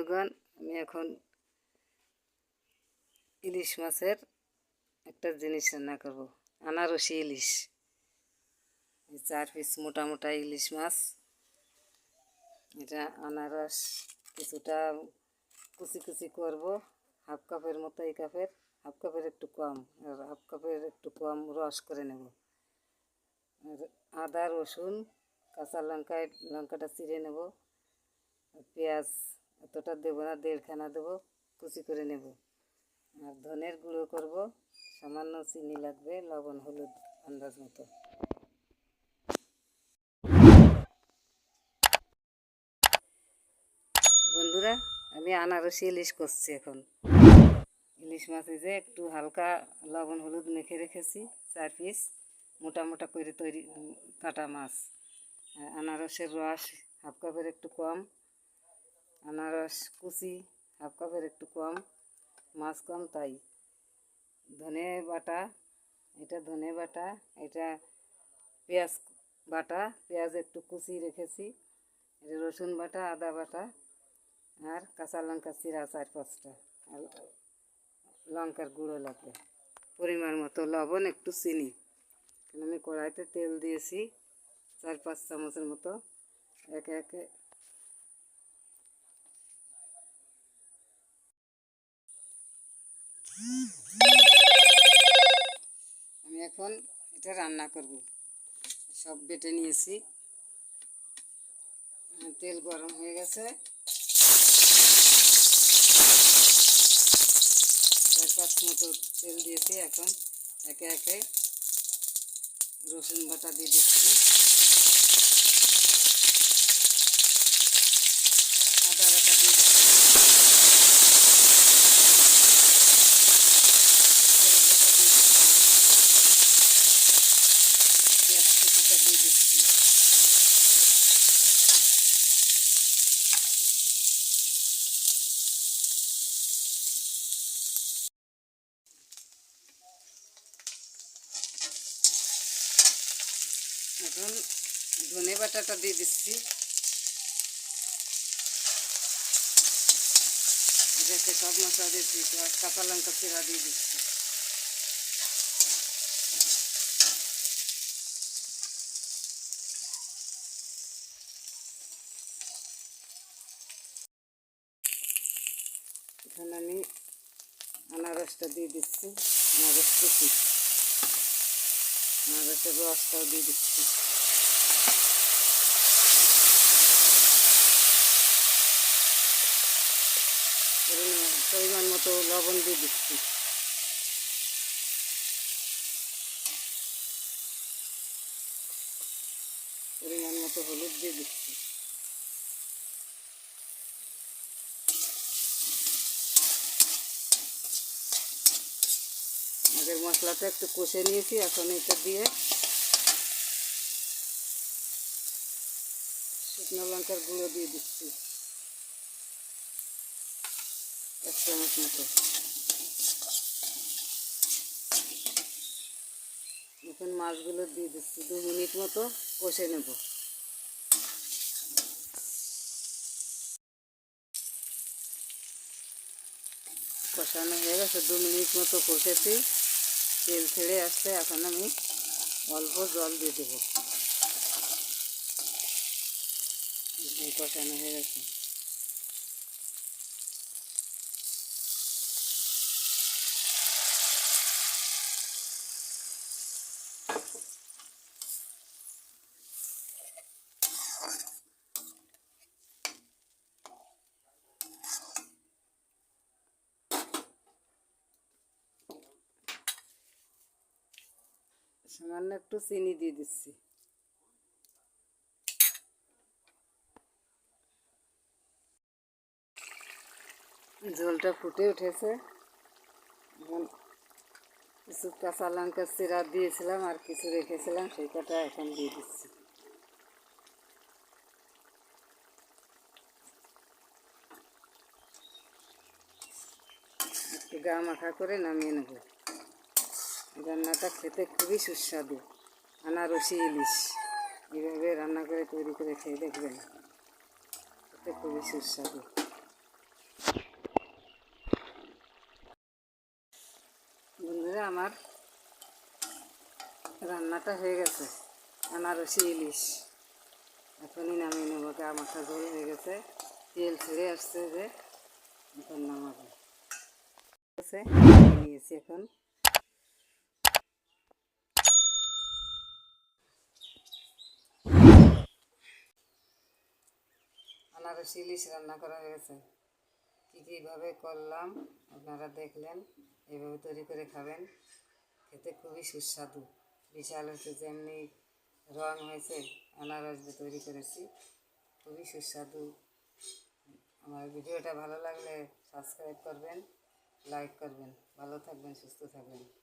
বন্ধুগণ আমি এখন ইলিশ মাছের একটা জিনিস রান্না করব। আনারসি ইলিশ। চার পিস মোটা মোটা ইলিশ মাছ। এটা আনারস কিছুটা কুচি কুচি করব। হাফ কাপের মতো এই কাপের। হাফ কাপের একটু কম। আর হাফ কাপের একটু কম রস করে নেব। আর আদা রসুন, কাঁচা লঙ্কা লঙ্কাটা চিড়ে নেব। পেঁয়াজ এতটা দেবো না, দেড়খানা দেবো, কুচি করে নেব। আর ধনের গুঁড়ো করব, সামান্য চিনি লাগবে, লবণ, হলুদ আন্দাজ মতো। বন্ধুরা, আমি আনারসি ইলিশ করছি এখন। ইলিশ মাছে যে একটু হালকা লবণ, হলুদ মেখে রেখেছি, চার পিস, মোটা মোটা করে তৈরি কাটা মাছ। আনারসের রস হাফ কাপের একটু কম। আনারস কুচি হাফ কাপের একটু কম, মাছ কম তাই। ধনে বাটা, এটা ধনে বাটা, এটা পেঁয়াজ বাটা, পেঁয়াজ একটু কুচি রেখেছি, এটা রসুন বাটা, আদা বাটা, আর কাঁচা লঙ্কা চিরা চার পাঁচটা, আর লঙ্কার গুঁড়ো লাগবে। পরিমাণ মতো লবণ, একটু চিনি। আমি কড়াইতে তেল দিয়েছি, চার পাঁচ চামচের মতো। একে একে আমি এখন এটা রান্না করব। সব বেটে নিয়েছি। তেল গরম হয়ে গেছে। চার পাঁচ মতো তেল দিয়েছি এখন। একে একে রসুন বাটা দিয়ে দিচ্ছি আদা বাটা দিয়ে দিচ্ছি পেঁয়াজ বাটা দিয়ে দিচ্ছি পেঁয়াজ কুচিটা দিয়ে দিচ্ছি এখন ধনে বাটাটা দিয়ে দিচ্ছি। এটাকে সব মশলা দিচ্ছি আর কাঁচা লঙ্কা চিরা দিয়ে দিচ্ছি। এখানে আমি আনারসটা দিয়ে দিচ্ছি, আনারস কুচি। আনারসের রসটাও দিয়ে দিচ্ছি। পরিমাণ মতো লবণ দিয়ে দিচ্ছি। পরিমাণ মতো হলুদ দিয়ে দিচ্ছি। আগের মশলাটা একটু কষে নিয়েছি, এখন এটা দিয়ে শুকনো লঙ্কার গুঁড়ো দিয়ে দিচ্ছি। এক চামচ মতো। এখন মাছগুলো দিয়ে দিচ্ছি, দু মিনিট মতো কষে নেব। কষানো হয়ে গেছে, দু মিনিট মতো কষেছি। তেল ছেড়ে আসছে এখন আমি অল্প জল দিয়ে দেবো। কষানো হয়ে গেছে। সামান্য একটু চিনি দিয়ে দিচ্ছি। ঝোলটা ফুটে উঠেছে। কিছু কাঁচা লঙ্কা চিরা দিয়েছিলাম আর কিছু রেখেছিলাম, সেই কটা এখন দিয়ে দিচ্ছি। একটু গা মাখা করে নামিয়ে নেব। রান্নাটা খেতে খুবই সুস্বাদু। আনারসি ইলিশ। এইভাবে রান্না করে তৈরি করে খেয়ে দেখবেন। খেতে খুবই সুস্বাদু। বন্ধুরা, আমার রান্নাটা হয়ে গেছে। আনারসি ইলিশ। এখনই নামিয়ে নেব। মাথা ঝোল হয়ে গেছে। তেল ছেড়ে আসছে যে, এখন নামাবো। নিয়েছি এখন। আনারস ইলিশ রান্না করা হয়ে গেছে। কী কীভাবে করলাম, আপনারা দেখলেন এইভাবে তৈরি করে খাবেন। খেতে খুবই সুস্বাদু। বিশাল হচ্ছে যেমনি রং হয়েছে, আনারস দিয়ে তৈরি করেছি। খুবই সুস্বাদু। আমার ভিডিওটা ভালো লাগলে সাবস্ক্রাইব করবেন, লাইক করবেন। ভালো থাকবেন, সুস্থ থাকবেন।